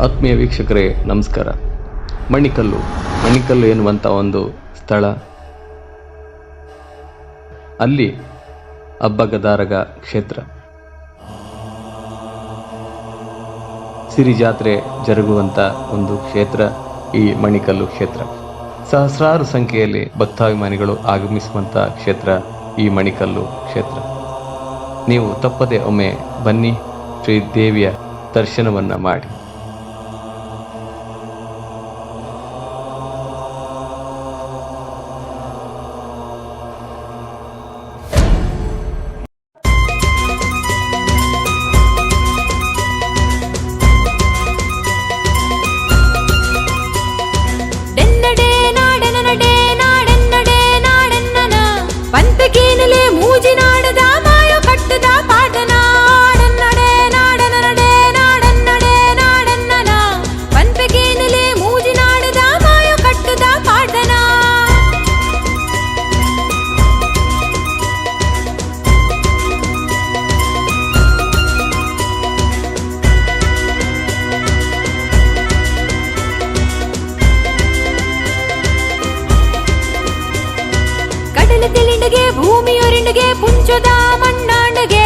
ಆತ್ಮೀಯ ವೀಕ್ಷಕರೇ, ನಮಸ್ಕಾರ. ಮಣಿಕಲ್ಲು ಮಣಿಕಲ್ಲು ಎನ್ನುವಂಥ ಒಂದು ಸ್ಥಳ. ಅಲ್ಲಿ ಅಬ್ಬಗದಾರಗ ಕ್ಷೇತ್ರ. ಸಿರಿ ಜಾತ್ರೆ ಜರುಗುವಂಥ ಒಂದು ಕ್ಷೇತ್ರ, ಈ ಮಣಿಕಲ್ಲು ಕ್ಷೇತ್ರ. ಸಹಸ್ರಾರು ಸಂಖ್ಯೆಯಲ್ಲಿ ಭಕ್ತಾಭಿಮಾನಿಗಳು ಆಗಮಿಸುವಂಥ ಕ್ಷೇತ್ರ, ಈ ಮಣಿಕಲ್ಲು ಕ್ಷೇತ್ರ. ನೀವು ತಪ್ಪದೆ ಒಮ್ಮೆ ಬನ್ನಿ ಶ್ರೀ ದೇವಿಯ ದರ್ಶನವನ್ನು ಮಾಡಿ. ಹೆಣ್ಣು ತಿಳಿಂಡಗೆ ಭೂಮಿಯೊರಿಂಡಗೆ ಪುಂಚದ ಮಣ್ಣಾಂಡಗೆ.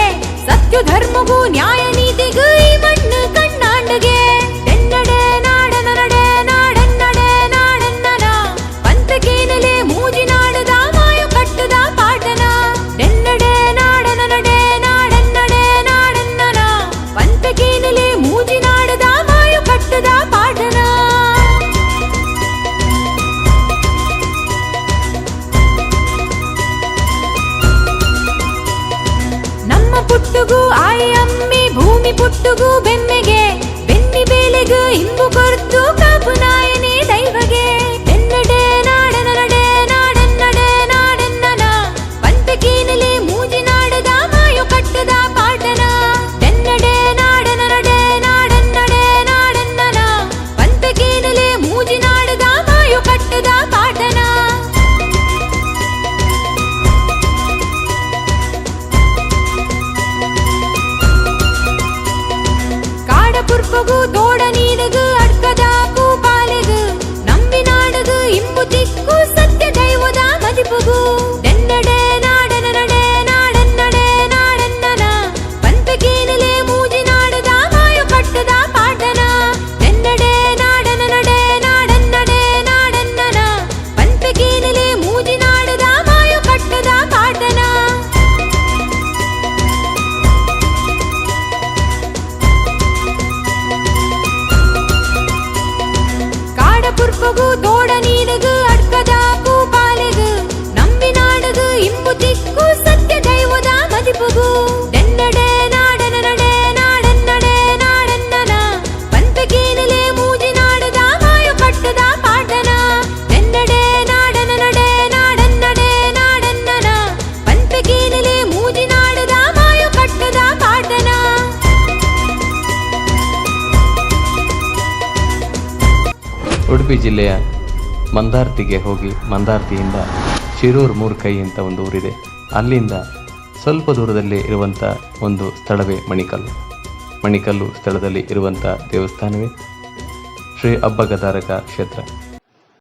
పుట్టుకు బెన్నే corpo agudo. ಉಡುಪಿ ಜಿಲ್ಲೆಯ ಮಂದಾರ್ತಿಗೆ ಹೋಗಿ ಮಂದಾರ್ತಿಯಿಂದ ಶಿರೂರ್ ಮೂರ್ಕೈ ಅಂತ ಒಂದು ಊರಿದೆ. ಅಲ್ಲಿಂದ ಸ್ವಲ್ಪ ದೂರದಲ್ಲಿ ಇರುವಂಥ ಒಂದು ಸ್ಥಳವೇ ಮಣಿಕಲ್ಲು. ಮಣಿಕಲ್ಲು ಸ್ಥಳದಲ್ಲಿ ಇರುವಂಥ ದೇವಸ್ಥಾನವೇ ಶ್ರೀ ಅಬ್ಬಗದಾರಕ ಕ್ಷೇತ್ರ.